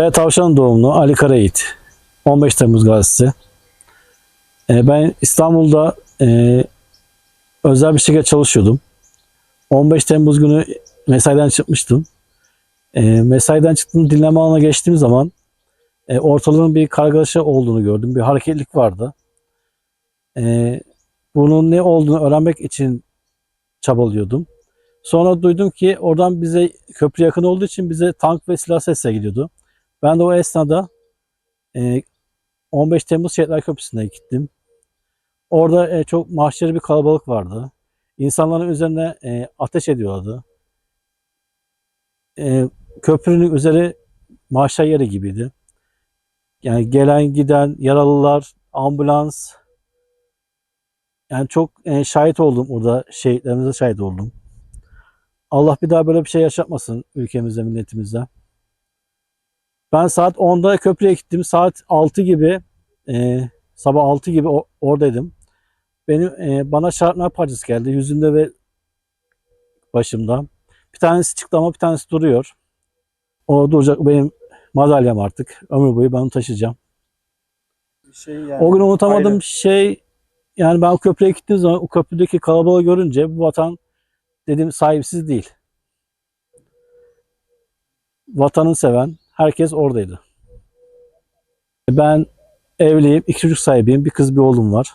Kaya Tavşan doğumlu Ali Karayiğit. 15 Temmuz gazisi. E, ben İstanbul'da e, özel bir şirket çalışıyordum. 15 Temmuz günü mesaiden çıkmıştım. E, mesaiden çıktım dinleme alanına geçtiğim zaman e, ortalığın bir kargaşa olduğunu gördüm. Bir hareketlik vardı. E, bunun ne olduğunu öğrenmek için çabalıyordum. Sonra duydum ki oradan bize köprü yakın olduğu için bize tank ve silah sesleri gidiyordu. Ben de o esnada e, 15 Temmuz Şehitler Köprüsü'ne gittim. Orada e, çok mahşeri bir kalabalık vardı. İnsanların üzerine e, ateş ediyorlardı. E, köprünün üzeri mahşer yeri gibiydi. Yani gelen giden yaralılar, ambulans. Yani çok e, şahit oldum orada şehitlerimize şahit oldum. Allah bir daha böyle bir şey yaşatmasın ülkemizde, milletimizde. Ben saat 10'da köprüye gittim. Saat 6 gibi, e, sabah 6 gibi o- oradaydım. Benim e, bana şarapnel parçası geldi yüzümde ve başımda. Bir tanesi çıktı ama bir tanesi duruyor. O duracak benim madalyam artık. Ömür boyu ben onu taşıyacağım. Bir şey yani. O gün unutamadığım ayrı. şey yani ben o köprüye gittiğim zaman o köprüdeki kalabalığı görünce bu vatan dedim sahipsiz değil. Vatanı seven herkes oradaydı. Ben evliyim, iki çocuk sahibiyim, bir kız bir oğlum var.